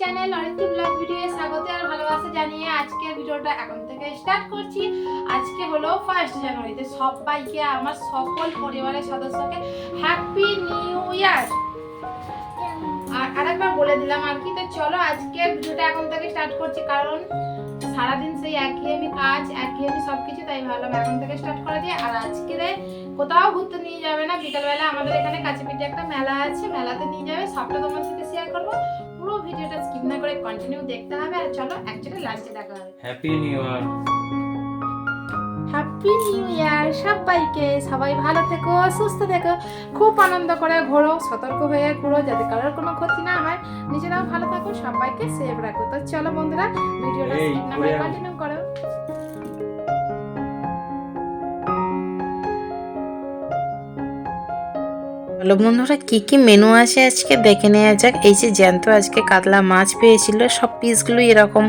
Channel Aritri blog video স্বাগত আর ভালোবাসা জানিয়ে আজকের ভিডিওটা এখন থেকে স্টার্ট করছি। আজকে হলো ফার্স্ট জানুয়ারিতে। সবাইকে, আমার সকল পরিবারের সদস্যকে হ্যাপি নিউ ইয়ার আর আরেকবার বলে দিলাম আর কি, তো চলো আজকে ভিডিওটা এখন থেকে স্টার্ট করছি। কারণ সারাদিন সেই একঘেয়েমি কাজ একঘেয়েমি সব কিছু তাই ভাবলাম এখন থেকে স্টার্ট করে দিই আর আজকে কোথাও ঘুরতে নিয়ে যাবে না। বিকালবেলা আমাদের এখানে কাছে পিঠে একটা মেলা আছে, মেলাতে নিয়ে যাবে। সবটা তোমার সাথে শেয়ার করব। পুরো ভিডিওটা স্কিপ না করে কন্টিনিউ দেখতে হবে আর চলো অ্যাকচুয়ালি লাস্টে দেখা হবে। Happy new year happy new year সবাইকে সবাই ভালো থেকো সুস্থ থেকো খুব আনন্দ করে ঘোরো সতর্ক হয়ে ঘোরো যাতে কারোর কোনো ক্ষতি না হয়। নিজেরাও ভালো থাকো সবাইকে সেভ রাখো। তো চলো বন্ধুরা ভিডিওটা স্কিপ না করে কন্টিনিউ করো। হ্যালো বন্ধুরা, কি কি মেনু আছে আজকে? দেখে নেওয়া যাক। এই যে জ্যান্ত আজকে কাতলা মাছ পেয়েছিল। সব পিসগুলো এরকম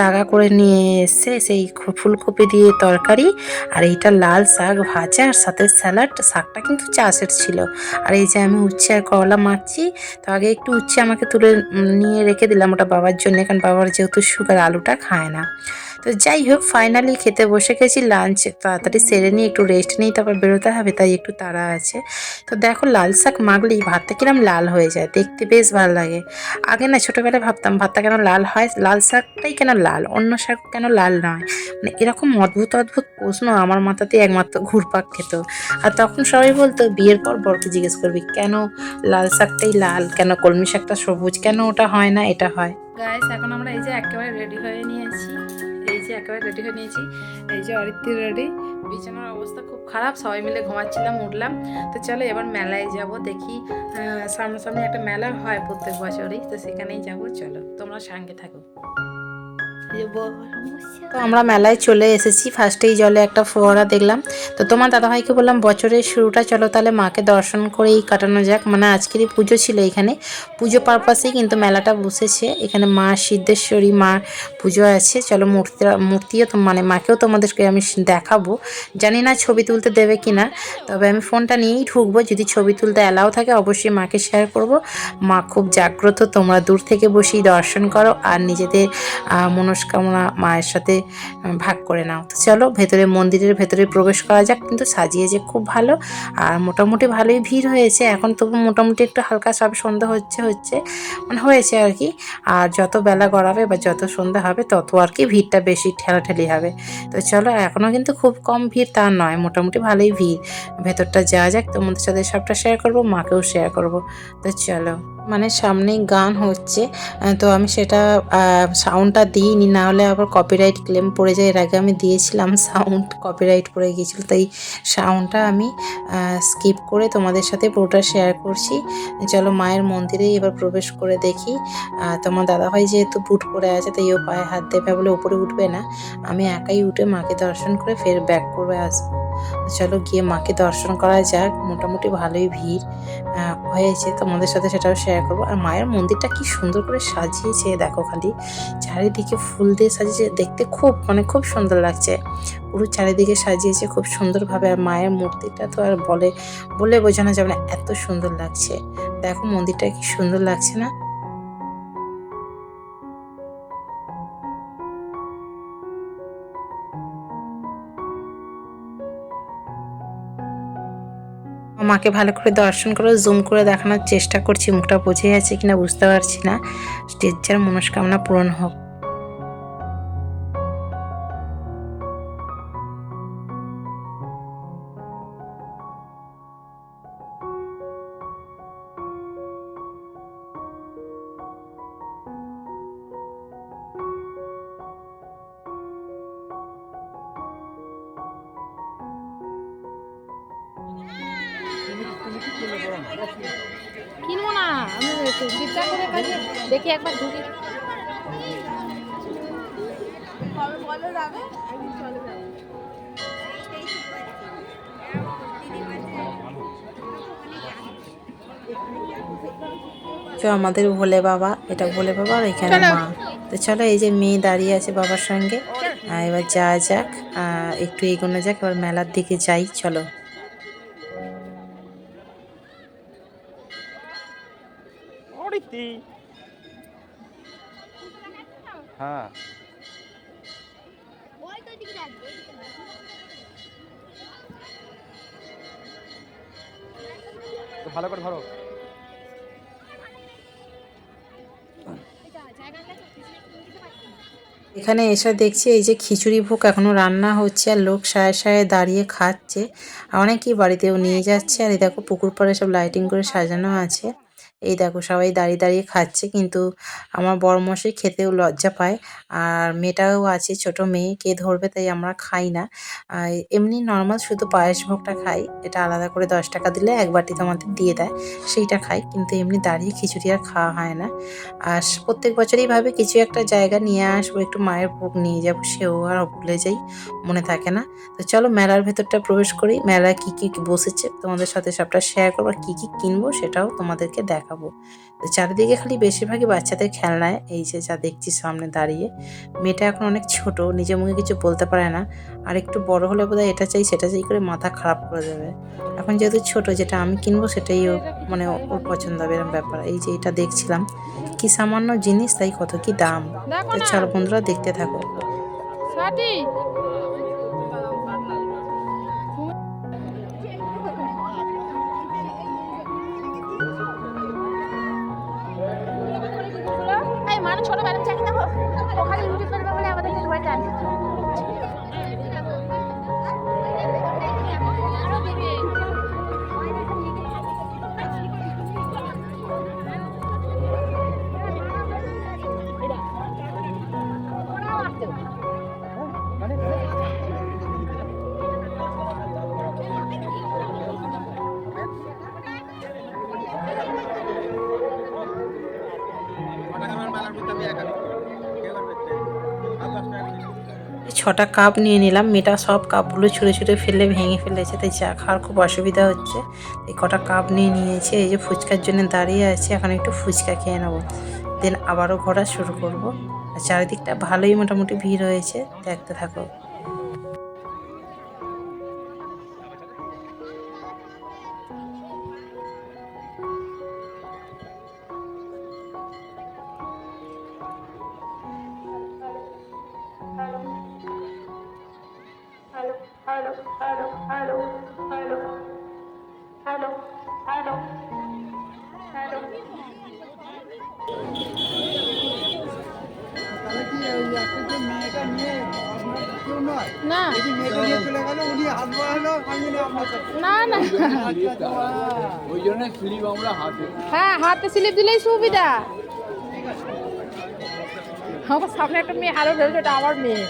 দাগা করে নিয়ে এসছে। সেই ফুলকপি দিয়ে তরকারি। আর এইটা লাল শাক ভাজা আর সাথে স্যালাড। শাকটা কিন্তু চাষের ছিল। আর এই যে আমি উচ্ছে আর করলা মারছি। তো আগে একটু উচ্ছে আমাকে তুলে নিয়ে রেখে দিলাম ওটা বাবার জন্য। কারণ বাবার যেহেতু সুগার আলুটা খায় না। তো যাই হোক ফাইনালি খেতে বসে গেছি লাঞ্চ তাড়াতাড়ি সেরে নিয়ে একটু রেস্ট নিই তারপর বেরোতে হবে, তাই একটু তাড়া আছে। তো দেখো লাল শাক মাখলেই ভাতটা কিরম লাল হয়ে যায়, দেখতে বেশ ভালো লাগে। আগে না ছোটোবেলায় ভাবতাম, ভাতটা কেন লাল হয়, লাল শাকটাই কেন লাল, অন্য শাক কেন লাল নয়। মানে এরকম অদ্ভুত অদ্ভুত প্রশ্ন আমার মাথাতে একমাত্র ঘুরপাক খেত। আর তখন সবাই বলতো, বিয়ের পর বরকে জিজ্ঞেস করবি, কেন লাল শাকটাই লাল? কেন কলমি শাকটা সবুজ? কেন ওটা হয় না, এটা হয়? গাইস এখন আমরা এই যে একেবারে রেডি হয়ে নিয়েছি। যে একেবারে রেডি হয়ে নিয়েছি। এই যে অরিত্রি রেডি বিছানার অবস্থা খুব খারাপ, সবাই মিলে ঘুমাচ্ছিলাম, উঠলাম। তো চলো এবার মেলায় যাব, দেখি সামনাসামনি একটা মেলা হয় প্রত্যেক বছরই, তো সেখানেই যাব, চলো তোমরা সঙ্গে থাকো। তো আমরা মেলায় চলে এসেছি। ফার্স্টেই জলে একটা ফোয়ারা দেখলাম। তো তোমার দাদাভাইকে বললাম বছরের শুরুটা চলো তাহলে মাকে দর্শন করেই কাটানো যাক। মানে আজকেরই পুজো ছিল এখানে। পুজো পারপাসেই কিন্তু মেলাটা বসেছে। এখানে মা সিদ্ধেশ্বরী মা পুজো আছে। চলো মূর্তি মূর্তিও তো মানে মাকেও তোমাদেরকে আমি দেখাবো। জানি না ছবি তুলতে দেবে কি না তবে আমি ফোনটা নিয়েই ঢুকবো। যদি ছবি তুলতে অ্যালাও থাকে অবশ্যই মাকে শেয়ার করব। মা খুব জাগ্রত তোমরা দূর থেকে বসেই দর্শন করো। আর নিজেদের আহ, মনস্কামনা মায়ের সাথে ভাগ করে নাও। তো চলো, ভেতরে মন্দিরের ভেতরে প্রবেশ করা যাক। কিন্তু সাজিয়েছে খুব ভালো। আর মোটামুটি ভালোই ভিড় হয়েছে। এখন তবু মোটামুটি একটু হালকা সব সন্ধ্যা হচ্ছে হচ্ছে মানে হয়েছে আর কি। আর যত বেলা গড়াবে বা যত সন্ধ্যা হবে, তত আর কি ভিড়টা বেশি ঠেলাঠেলি হবে। তো চলো, এখনও কিন্তু খুব কম ভিড়, তা নয়। মোটামুটি ভালোই ভিড়। ভেতরটা যাওয়া যাক, তোমাদের সাথে সবটা শেয়ার করব, মাকেও শেয়ার করব। তো চলো। মানে সামনেই গান হচ্ছে তো আমি সেটা সাউন্ডটা দিইনি না হলে আবার কপিরাইট ক্লেম পড়ে যায়। এর আগে আমি দিয়েছিলাম সাউন্ড কপিরাইট পড়ে গিয়েছিল, তাই সাউন্ডটা আমি স্কিপ করে তোমাদের সাথে পুরোটা শেয়ার করছি। চলো মায়ের মন্দিরে এবার প্রবেশ করে দেখি। তোমার দাদাভাই যেহেতু বুট পরে আছে, তাই ও পায়ে হাত দেবে বলে উপরে উঠবে না। আমি একাই উঠে মাকে দর্শন করে ফের ব্যাক করে আসব। চলো গিয়ে মাকে দর্শন করা যাক। মোটামুটি ভালোই ভিড় হয়েছে। তোমাদের সাথে সেটাও শেয়ার করব। আর মায়ের মন্দিরটা কি সুন্দর করে সাজিয়েছে, দেখো খালি। চারিদিকে ফুল দিয়ে সাজিয়েছে, দেখতে খুব মানে খুব সুন্দর লাগছে। পুরো চারিদিকে সাজিয়েছে খুব সুন্দরভাবে। আর মায়ের মূর্তিটা তো আর বলে বলে বোঝানো যাবে না, এত সুন্দর লাগছে। দেখো মন্দিরটা কি সুন্দর লাগছে না। মাকে ভালো করে দর্শন করে জুম করে দেখানোর চেষ্টা করছি, মুখটা বুঝে যাচ্ছে কিনা বুঝতে পারছি না। স্টেজার মনস্কামনা পূরণ হোক। কাজে দেখি একবার ঢুকি তো আমাদের ভোলে বাবা এটা ভোলে বাবা আর এখানে মা। তো চলো এই যে মেয়ে দাঁড়িয়ে আছে বাবার সঙ্গে। আহ, এবার যা যাক আহ, একটু এগোনো যাক এবার মেলার দিকে যাই চলো। অরিতি হ্যাঁ। ভালো করে ধরো। এখানে এসে দেখছি এই যে খিচুড়ি ভোগ এখনও রান্না হচ্ছে আর লোক সায়ে সায়ে দাঁড়িয়ে খাচ্ছে। অনেকেই বাড়িতেও নিয়ে যাচ্ছে। আর এই দেখো পুকুর পাড়ে সব লাইটিং করে সাজানো আছে। এই দেখো সবাই দাঁড়িয়ে দাঁড়িয়ে খাচ্ছে, কিন্তু আমার বড় মশাই খেতেও লজ্জা পায় আর মেয়েটাও আছে, ছোট মেয়ে, কে ধরবে তাই আমরা খাই না। এমনি নর্মাল শুধু পায়েস ভোগটা খাই, এটা আলাদা করে দশ টাকা দিলে এক বাটি তোমাদের দিয়ে দেয়, সেইটা খাই, কিন্তু এমনি দাঁড়িয়ে খিচুড়ি আর খাওয়া হয় না। আর প্রত্যেক বছরই ভাবে কিছু একটা জায়গা নিয়ে আসব, একটু মায়ের ভোগ নিয়ে যাব, সেও আর ভুলে যাই, মনে থাকে না। তো চলো মেলার ভেতরটা প্রবেশ করি, মেলায় কি কি বসেছে, তোমাদের সাথে সবটা শেয়ার করব, আর কি কি কিনবো সেটাও তোমাদেরকে দেখাবো। তো চারিদিকে খালি বেশিরভাগই বাচ্চাদের খেলনায় এই যে যা দেখছি সামনে দাঁড়িয়ে। মেয়েটা এখন অনেক ছোট নিজের মুখে কিছু বলতে পারে না। আর একটু বড় হলে বোধহয় এটা চাই সেটা চাই করে মাথা খারাপ করে দেবে। এখন যেহেতু ছোট যেটা আমি কিনবো সেটাই ও মানে ওর পছন্দ হবে এরকম ব্যাপার। এই যে এটা দেখছিলাম কি সামান্য জিনিস তাই কত কি দাম? তো চলো বন্ধুরা দেখতে থাকো। ছোট ম্যাডাম চাকরি দেবো ওখানে ইউটিউব করবে বলে আমাদের ভয় জান ছটা কাপ নিয়ে নিলাম। মেয়েটা সব কাপগুলো ছুঁড়ে ছুঁড়ে ফেলে, ভেঙে ফেলেছে। তাই চা খাওয়ার খুব অসুবিধা হচ্ছে। এই কটা কাপ নিয়ে নিয়েছে। এই যে ফুচকার জন্য দাঁড়িয়ে আছে। এখন একটু ফুচকা খেয়ে নেব। দেন আবারও ঘোরা শুরু করব। আর চারিদিকটা ভালোই মোটামুটি ভিড় হয়েছে। দেখতে থাকো। জন্য স্লিপ আমরা হাতে হ্যাঁ হাতে স্লিপ দিলেই সুবিধা। আমার সামনে একটা মেয়ে, আরও বলছে ওটা আমার মেয়ে।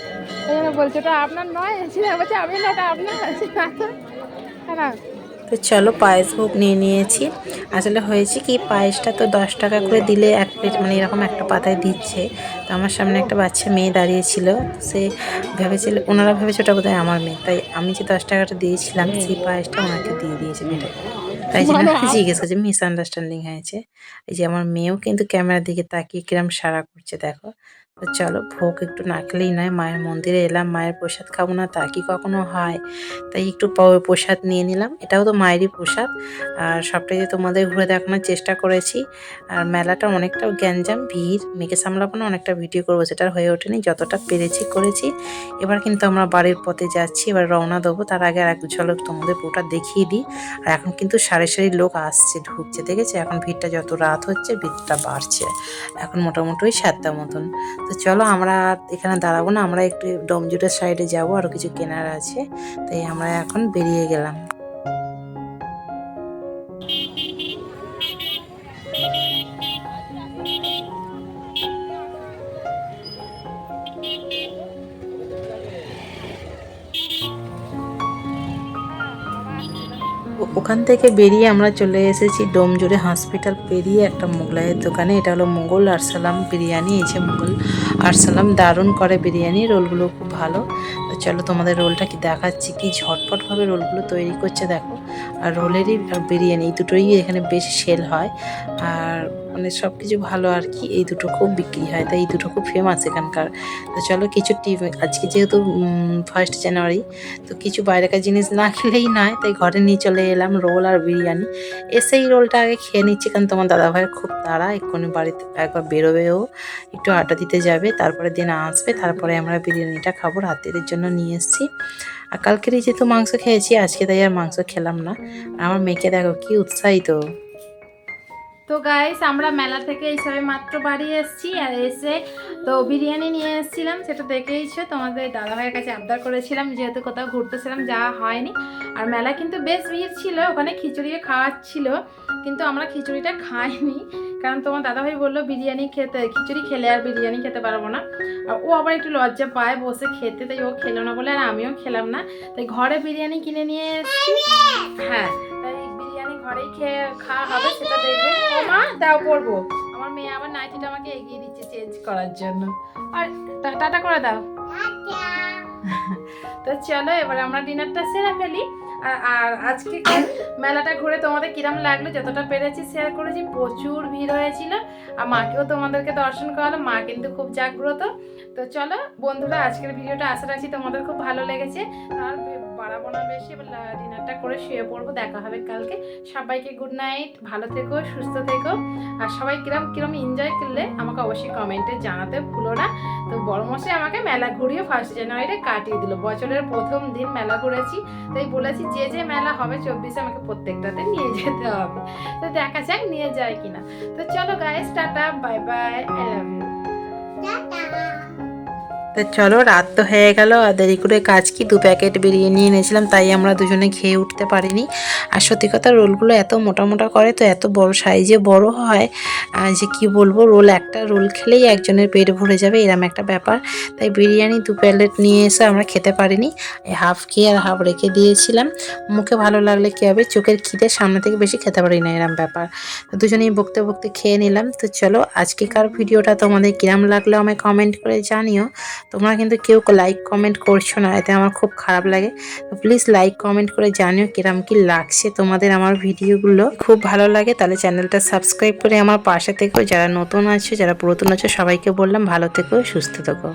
বলছে ওটা আপনার নয় বলছে আমি না ওটা আপনার তো হ্যাঁ তো চলো পায়েস ভোগ নিয়ে নিয়েছি। আসলে হয়েছে কি পায়েসটা তো দশ টাকা করে দিলে এক প্লেট মানে এরকম একটা পাতায় দিচ্ছে। তো আমার সামনে একটা বাচ্চা মেয়ে দাঁড়িয়েছিল সে ভেবেছিল ওনারা ভেবেছে ওটা বোধহয় আমার মেয়ে। তাই আমি যে দশ টাকাটা দিয়েছিলাম সেই পায়েসটা ওনাকে দিয়ে দিয়েছে মেয়েটাকে তাই জন্য আমি জিজ্ঞেস করছি মিসআন্ডারস্ট্যান্ডিং হয়েছে? এই যে আমার মেয়েও কিন্তু ক্যামেরার দিকে তাকিয়ে কিরম সারা করছে দেখো। চলো, ভোগ একটু না খেলেই নয়, মায়ের মন্দিরে এলাম, মায়ের প্রসাদ খাব না তা কি কখনো হয়? তাই একটু প্রসাদ নিয়ে নিলাম। এটাও তো মায়েরই প্রসাদ। আর সবটাই যে তোমাদের ঘুরে দেখানোর চেষ্টা করেছি। আর মেলাটা অনেকটা গ্যাঞ্জাম, ভিড়, মেয়েকে সামলাবো অনেকটা ভিডিও করব, সেটা হয়ে ওঠেনি, যতটা পেরেছি করেছি। এবার কিন্তু আমরা বাড়ির পথে যাচ্ছি, এবার রওনা দেবো। তার আগে আর এক ঝলক তোমাদের পুরোটা দেখিয়ে দিই। আর এখন কিন্তু সারি সারি লোক আসছে, ঢুকছে, দেখেছে? এখন ভিড়টা যত রাত হচ্ছে, ভিড়টা বাড়ছে। এখন মোটামুটি সাতটা মতন। তো চলো আমরা এখানে দাঁড়াবো না, আমরা একটু ডোমজুটের সাইডে যাব আরও কিছু কেনার আছে। তাই আমরা এখন বেরিয়ে গেলাম। ওখান থেকে বেরিয়ে আমরা চলে এসেছি ডোমজুড়ে হসপিটাল, পেরিয়ে একটা মোগলাইয়ের দোকানে। এটা হলো মোগল আরসালাম বিরিয়ানি। এই যে মোগল আরসালাম দারুণ করে বিরিয়ানি, রোলগুলো খুব ভালো। তো চলো তোমাদের রোলটা কি দেখাচ্ছি, কি ঝটপটভাবে রোলগুলো তৈরি করছে দেখো। আর রোলেরই বিরিয়ানি, এই দুটোই এখানে বেশ সেল হয়। আর মানে সব কিছু ভালো আর কি, এই দুটো খুব বিক্রি হয়, তাই এই দুটো খুব ফেমাস এখানকার। তো চলো কিছু টিপ আজকে যেহেতু ফার্স্ট জানুয়ারি তো কিছু বাইরেকার জিনিস না খেলেই নয়, তাই ঘরে নিয়ে চলে এলাম রোল আর বিরিয়ানি। এসে এই রোলটা আগে খেয়ে নিচ্ছি, কারণ তোমার দাদাভাইয়ের খুব তাড়া, এক্ষুনি বাড়িতে একবার বেরোবেও, একটু আটা দিতে যাবে তারপরে দিন আসবে, তারপরে আমরা বিরিয়ানিটা খাব রাতের জন্য নিয়ে এসেছি। আর কালকেরই যেহেতু মাংস খেয়েছি, আজকে তাই আর মাংস খেলাম না। আমার মেয়েকে দেখো কি উৎসাহিত। তো গাইস আমরা মেলা থেকে এইসবে মাত্র বাড়ি এসেছি আর এসে তো বিরিয়ানি নিয়ে এসেছিলাম, সেটা দেখেইছো তোমাদের দাদাভাইয়ের কাছে আবদার করেছিলাম, যেহেতু কোথাও ঘুরতেছিলাম, যাওয়া হয়নি। আর মেলা কিন্তু বেশ ভিড় ছিল, ওখানে খিচুড়িও খাওয়াচ্ছিল কিন্তু আমরা খিচুড়িটা খাইনি, কারণ তোমার দাদাভাই বলল বিরিয়ানি খেতে, খিচুড়ি খেলে আর বিরিয়ানি খেতে পারব না। আর ও আবার একটু লজ্জা পায়, বসে খেতে, তাই ও খেলো না বলে আর আমিও খেলাম না। তাই ঘরে বিরিয়ানি কিনে নিয়ে এসেছি। হ্যাঁ ঘরেই খেয়ে খাওয়া হবে সেটা দেখবে মা, দাও পড়ব আমার মেয়ে আবার নাইটিটা আমাকে এগিয়ে দিচ্ছে চেঞ্জ করার জন্য। আর টাটা করে দাও। তো চলো, এবার আমরা ডিনারটা সেরে ফেলি। আর আজকে মেলাটা ঘুরে তোমাদের কিরম লাগল, যতটা পেরেছি শেয়ার করেছি, প্রচুর ভিড় হয়েছিল। আর মাকেও তোমাদেরকে দর্শন করালো, মা কিন্তু খুব জাগ্রত। তো চলো, বন্ধুরা, আজকের ভিডিওটা আশা রাখছি তোমাদের খুব ভালো লেগেছে। আর বাড়াবো না বেশি ডিনারটা করে শুয়ে পড়ব, দেখা হবে কালকে। সবাইকে গুড নাইট ভালো থেকো, সুস্থ থেকো। আর সবাই কিরম কিরম এনজয় করলে আমাকে অবশ্যই কমেন্টে জানাতে ভুলো না। তো বড় মশাই আমাকে মেলা ঘুরিয়ে ফার্স্ট জানুয়ারিতে কাটিয়ে দিল। বছরের প্রথম দিন মেলা ঘুরেছি, তাই বলেছি যে যে মেলা হবে চব্বিশে আমাকে প্রত্যেকটাতে নিয়ে যেতে হবে। তো দেখা যাক নিয়ে যায় কিনা। তো চলো guys tata bye bye I love তো চলো, রাত তো হয়ে গেল, আর দেরি করে কাজ কি? দু প্যাকেট বিরিয়ানি এনেছিলাম, তাই আমরা দুজনে খেয়ে উঠতে পারিনি। আর সত্যি কথা, রোলগুলো এত মোটা মোটা করে, তো এত বড় সাইজে বড় হয় যে কি বলব, রোল একটা রোল খেলেই একজনের পেট ভরে যাবে, এরম একটা ব্যাপার। তাই বিরিয়ানি দু প্যাকেট নিয়ে এসে আমরা খেতে পারিনি। হাফ খেয়ে আর হাফ রেখে দিয়েছিলাম। মুখে ভালো লাগলে কী হবে, চোখের খিদে সামনে থেকে বেশি খেতে পারি না, এরম ব্যাপার। তো দুজনেই বকতে বকতে খেয়ে নিলাম। তো চলো, আজকেকার ভিডিওটা তোমাদের কিরম লাগল আমায় কমেন্ট করে জানিও। তোমরা কিন্তু কেউ লাইক কমেন্ট করছ না, এতে আমার খুব খারাপ লাগে। তো প্লিজ লাইক কমেন্ট করে জানিও কিরম কি লাগছে তোমাদের আমার ভিডিওগুলো খুব ভালো লাগে, তাহলে চ্যানেলটা সাবস্ক্রাইব করে আমার পাশে থেকো। যারা নতুন আছো, যারা পুরাতন আছো, সবাইকে বললাম ভালো থেকো, সুস্থ থেকো।